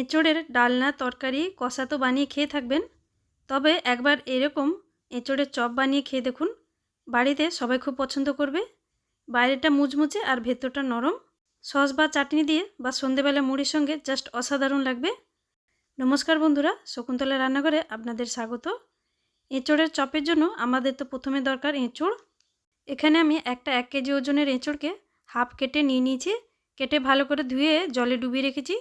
এঁচোড়ের ডালনা, তরকারি, কষা তো বানিয়ে খেয়ে থাকবেন। তবে একবার এরকম এঁচোড়ের চপ বানিয়ে খেয়ে দেখুন। বাড়িতে সবাই খুব পছন্দ করবে। বাইরেটা মুচমুচে আর ভেতরটা নরম। সস বা চাটনি দিয়ে বা সন্ধেবেলা মুড়ির সঙ্গে জাস্ট অসাধারণ লাগবে। নমস্কার বন্ধুরা, শকুন্তলা রান্নাঘরে আপনাদের স্বাগত। এঁচোড়ের চপের জন্য আমাদের তো প্রথমে দরকার এঁচোড়। এখানে আমি একটা এক কেজি ওজনের এঁচোড়কে হাফ কেটে নিয়ে নিয়েছি। কেটে ভালো করে ধুয়ে জলে ডুবিয়ে রেখেছি।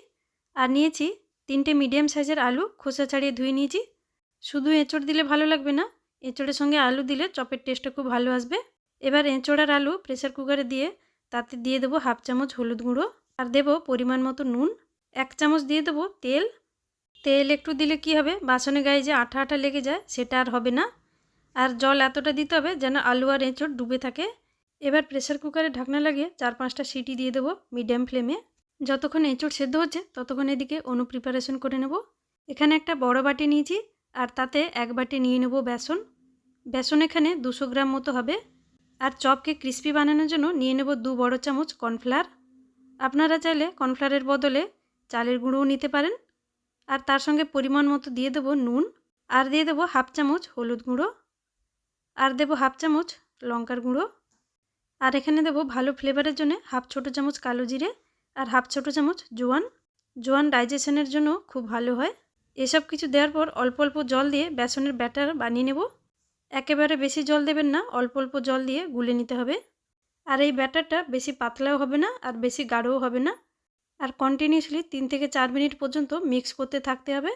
আর নিয়েছি তিনটে মিডিয়াম সাইজের আলু, খোসা ছাড়িয়ে ধুয়ে নিয়েছি। শুধু এঁচড় দিলে ভালো লাগবে না, এঁচড়ের সঙ্গে আলু দিলে চপের টেস্টটা খুব ভালো আসবে। এবার এঁচড় আর আলু প্রেসার কুকারে দিয়ে তাতে দিয়ে দেবো হাফ চামচ হলুদ গুঁড়ো আর দেবো পরিমাণ মতো নুন। এক চামচ দিয়ে দেবো তেল। তেল একটু দিলে কি হবে, বাসনে গায়ে যে আঠা আঠা লেগে যায় সেটা আর হবে না। আর জল এতটা দিতে হবে যেন আলু আর এঁচড় ডুবে থাকে। এবার প্রেসার কুকারে ঢাকনা লাগিয়ে চার পাঁচটা সিটি দিয়ে দেবো মিডিয়াম ফ্লেমে। যতক্ষণ এঁচড় সেদ্ধ হচ্ছে, ততক্ষণ এদিকে অনু প্রিপারেশন করে নেব। এখানে একটা বড় বাটি নিয়েছি, আর তাতে এক বাটি নিয়ে নেব বেসন। বেসন এখানে দুশো গ্রাম মতো হবে। আর চপকে ক্রিস্পি বানানোর জন্য নিয়ে নেব দু বড় চামচ কর্নফ্লাওয়ার। আপনারা চাইলে কর্নফ্লাওয়ারের বদলে চালের গুঁড়োও নিতে পারেন। আর তার সঙ্গে পরিমাণ মতো দিয়ে দেবো নুন, আর দিয়ে দেবো হাফ চামচ হলুদ গুঁড়ো, আর দেবো হাফ চামচ লঙ্কার গুঁড়ো। আর এখানে দেবো ভালো ফ্লেভারের জন্য হাফ ছোটো চামচ কালো জিরে আর হাফ ছোটো চামচ জোয়ান। জোয়ান ডাইজেশনের জন্য খুব ভালো হয়। এসব কিছু দেওয়ার পর অল্প অল্প জল দিয়ে বেসনের ব্যাটার বানিয়ে নেব। একেবারে বেশি জল দেবেন না, অল্প অল্প জল দিয়ে গুলে নিতে হবে। আর এই ব্যাটারটা বেশি পাতলাও হবে না আর বেশি গাঢ়ও হবে না। আর কন্টিনিউসলি তিন থেকে চার মিনিট পর্যন্ত মিক্স করতে থাকতে হবে।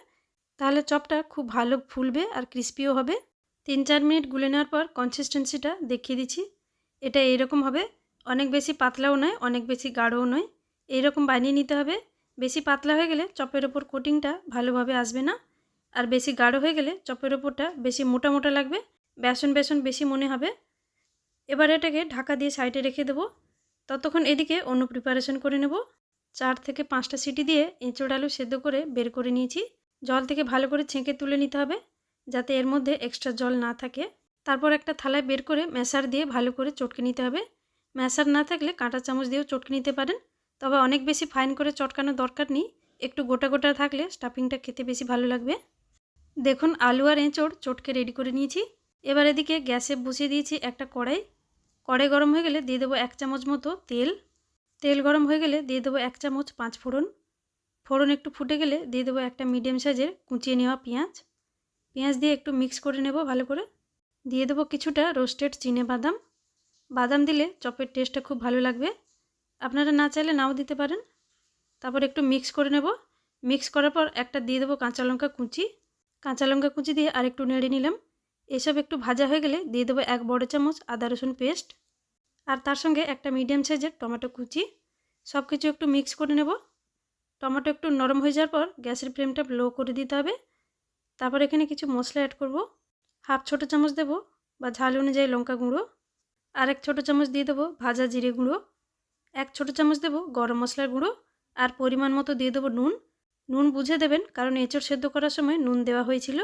তাহলে চপটা খুব ভালো ফুলবে আর ক্রিস্পিও হবে। তিন চার মিনিট গুলে নেওয়ার পর কনসিস্টেন্সিটা দেখিয়ে দিচ্ছি। এটা এইরকম হবে। অনেক বেশি পাতলাও নয়, অনেক বেশি গাঢ়ও নয়। এইরকম বানিয়ে নিতে হবে। বেশি পাতলা হয়ে গেলে চপের ওপর কোটিংটা ভালোভাবে আসবে না। আর বেশি গাঢ় হয়ে গেলে চপের ওপরটা বেশি মোটা মোটা লাগবে। বেসন বেসন বেশি মনে হবে। এবার এটাকে ঢাকা দিয়ে সাইডে রেখে দেবো। ততক্ষণ এদিকে অন্য প্রিপারেশন করে নেব। চার থেকে পাঁচটা সিটি দিয়ে এঁচড় আলু সেদ্ধ করে বের করে নিয়েছি। জল থেকে ভালো করে ছেঁকে তুলে নিতে হবে, যাতে এর মধ্যে এক্সট্রা জল না থাকে। তারপর একটা থালায় বের করে ম্যাশার দিয়ে ভালো করে চটকে নিতে হবে। ম্যাশার না থাকলে কাঁটা চামচ দিয়েও চটকে নিতে পারেন। তবে অনেক বেশি ফাইন করে চটকানোর দরকার নেই। একটু গোটা গোটা থাকলে স্টাফিংটা খেতে বেশি ভালো লাগবে। দেখুন, আলু আর এঁচড় চটকে রেডি করে নিয়েছি। এবার এদিকে গ্যাসে বসিয়ে দিয়েছি একটা কড়াই। কড়াই গরম হয়ে গেলে দিয়ে দেবো এক চামচ মতো তেল। তেল গরম হয়ে গেলে দিয়ে দেবো এক চামচ পাঁচ ফোড়ন। ফোড়ন একটু ফুটে গেলে দিয়ে দেবো একটা মিডিয়াম সাইজের কুচিয়ে নেওয়া পেঁয়াজ। পেঁয়াজ দিয়ে একটু মিক্স করে নেব ভালো করে। দিয়ে দেবো কিছুটা রোস্টেড চিনে বাদাম। বাদাম দিলে চপের টেস্টটা খুব ভালো লাগবে। আপনারা না চাইলে নাও দিতে পারেন। তারপর একটু মিক্স করে নেব। মিক্স করার পর একটা দিয়ে দেবো কাঁচা লঙ্কা কুচি। কাঁচা লঙ্কা কুচি দিয়ে আরেকটু নেড়ে নিলাম। এসব একটু ভাজা হয়ে গেলে দিয়ে দেবো এক বড় চামচ আদা রসুন পেস্ট আর তার সঙ্গে একটা মিডিয়াম সাইজের টমেটো কুচি। সব কিছু একটু মিক্স করে নেব। টমেটো একটু নরম হয়ে যাওয়ার পর গ্যাসের ফ্লেমটা লো করে দিতে হবে। তারপর এখানে কিছু মশলা অ্যাড করব। হাফ ছোটো চামচ দেবো বা ঝাল অনুযায়ী লঙ্কা গুঁড়ো। আর এক ছোটো চামচ দিয়ে দেবো ভাজা জিরে গুঁড়ো। এক ছোটো চামচ দেবো গরম মশলার গুঁড়ো আর পরিমাণ মতো দিয়ে দেবো নুন। নুন বুঝে দেবেন কারণ এঁচড় সেদ্ধ করার সময় নুন দেওয়া হয়েছিল।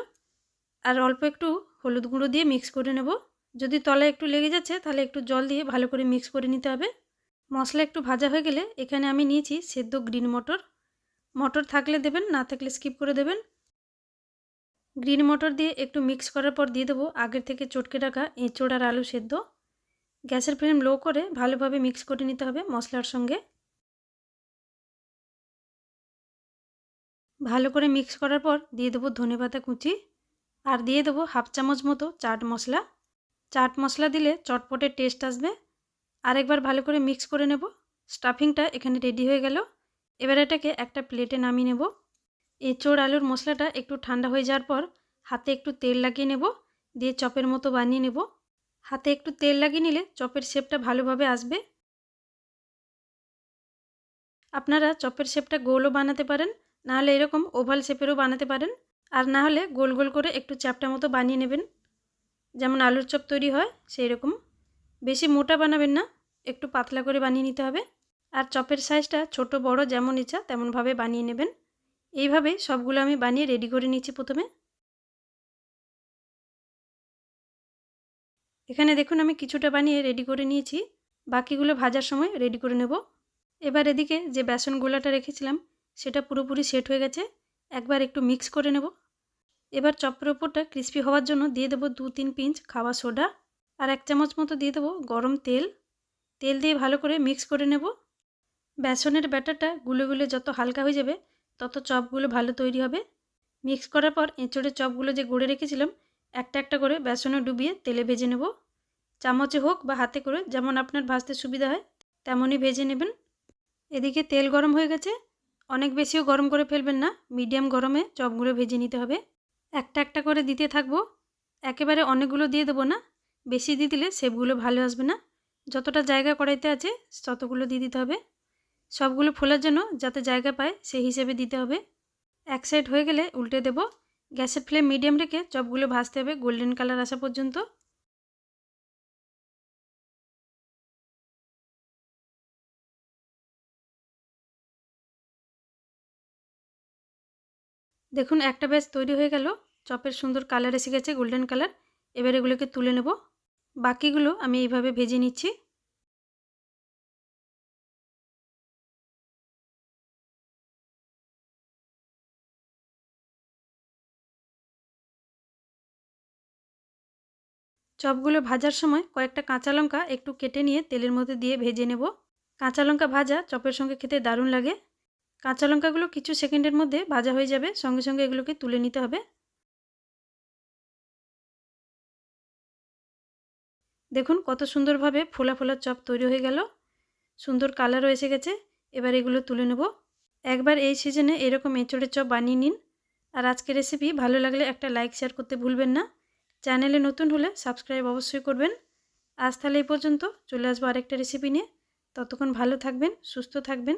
আর অল্প একটু হলুদ গুঁড়ো দিয়ে মিক্স করে নেব। যদি তলায় একটু লেগে যাচ্ছে তাহলে একটু জল দিয়ে ভালো করে মিক্স করে নিতে হবে। মশলা একটু ভাজা হয়ে গেলে এখানে আমি নিয়েছি সেদ্ধ গ্রিন মটর। মটর থাকলে দেবেন, না থাকলে স্কিপ করে দেবেন। গ্রিন মটর দিয়ে একটু মিক্স করার পর দিয়ে দেবো আগের থেকে চটকে রাখা এঁচড় আর আলু সেদ্ধ। গ্যাসের ফ্লেম লো করে ভালোভাবে মিক্স করে নিতে হবে মশলার সঙ্গে। ভালো করে মিক্স করার পর দিয়ে দেবো ধনে পাতা কুচি আর দিয়ে দেবো হাফ চামচ মতো চাট মশলা। চাট মশলা দিলে চটপটের টেস্ট আসবে। আরেকবার ভালো করে মিক্স করে নেব। স্টাফিংটা এখানে রেডি হয়ে গেল। এবার এটাকে একটা প্লেটে নামিয়ে নেব। এঁচোড় আলুর মশলাটা একটু ঠান্ডা হয়ে যাওয়ার পর হাতে একটু তেল লাগিয়ে নেব। দিয়ে চপের মতো বানিয়ে নেব। হাতে একটু তেল লাগিয়ে নিলে চপের শেপটা ভালোভাবে আসবে। আপনারা চপের শেপটা গোলও বানাতে পারেন, নাহলে এরকম ওভাল শেপেরও বানাতে পারেন, আর না হলে গোল গোল করে একটু চ্যাপটা মতো বানিয়ে নেবেন। যেমন আলুর চপ তৈরি হয়, সেই রকম। বেশি মোটা বানাবেন না, একটু পাতলা করে বানিয়ে নিতে হবে। আর চপের সাইজটা ছোট, বড় যেমন ইচ্ছা তেমনভাবে বানিয়ে নেবেন। এইভাবে সবগুলো আমি বানিয়ে রেডি করে নিচ্ছি প্রথমে। এখানে দেখুন আমি কিছুটা বানিয়ে রেডি করে নিয়েছি। বাকিগুলো ভাজার সময় রেডি করে নেব। এবার এদিকে যে বেসন গোলাটা রেখেছিলাম, সেটা পুরোপুরি সেট হয়ে গেছে। একবার একটু মিক্স করে নেব। এবার চপের ওপরটা ক্রিস্পি হওয়ার জন্য দিয়ে দেবো দু তিন পিঞ্চ খাওয়া সোডা আর এক চামচ মতো দিয়ে দেবো গরম তেল। তেল দিয়ে ভালো করে মিক্স করে নেব। বেসনের ব্যাটারটা গুলে গুলে যত হালকা হয়ে যাবে, তত চপগুলো ভালো তৈরি হবে। মিক্স করার পর এঁচড়ের চপগুলো যে গড়ে রেখেছিলাম, একটা একটা করে বেসনে ডুবিয়ে তেলে ভেজে নেব। চামচে হোক বা হাতে করে যেমন আপনার ভাজতে সুবিধা হয়, তেমনই ভেজে নেবেন। এদিকে তেল গরম হয়ে গেছে। অনেক বেশিও গরম করে ফেলবেন না, মিডিয়াম গরমে চপগুলো ভেজে নিতে হবে। একটা একটা করে দিতে থাকব। একেবারে অনেকগুলো দিয়ে দেবো না, বেশি দিয়ে দিলে শেপগুলো ভালো আসবে না। যতটা জায়গা কড়াইতে আছে ততগুলো দিয়ে দিতে হবে। সবগুলো ফোলার জন্য যাতে জায়গা পায় সেই হিসেবে দিতে হবে। এক সাইড হয়ে গেলে উল্টে দেব। গ্যাসের ফ্লেম মিডিয়াম রেখে চপগুলো ভাজতে হবে গোল্ডেন কালার আসা পর্যন্ত। দেখুন, একটা ব্যাচ তৈরি হয়ে গেল। চপের সুন্দর কালার এসে গেছে গোল্ডেন কালার এবার এগুলোকে তুলে নেব। বাকিগুলো আমি এইভাবে ভেজে নিচ্ছি। চপগুলো ভাজার সময় কয়েকটা কাঁচা লঙ্কা একটু কেটে নিয়ে তেলের মধ্যে দিয়ে ভেজে নেব। কাঁচা লঙ্কা ভাজা চপের সঙ্গে খেতে দারুণ লাগে। কাঁচা লঙ্কাগুলো কিছু সেকেন্ডের মধ্যে ভাজা হয়ে যাবে। সঙ্গে সঙ্গে এগুলোকে তুলে নিতে হবে। দেখুন কত সুন্দরভাবে ফোলা ফোলা চপ তৈরি হয়ে গেল। সুন্দর কালারও এসে গেছে। এবার এগুলো তুলে নেব। একবার এই সিজনে এরকম এঁচড়ের চপ বানিয়ে নিন। আর আজকের রেসিপি ভালো লাগলে একটা লাইক শেয়ার করতে ভুলবেন না। চ্যানেলে নতুন হলে সাবস্ক্রাইব অবশ্যই করবেন। আজ তাহলে এই পর্যন্ত চলে আসব আরেকটা রেসিপি নিয়ে। ততক্ষণ ভালো থাকবেন, সুস্থ থাকবেন।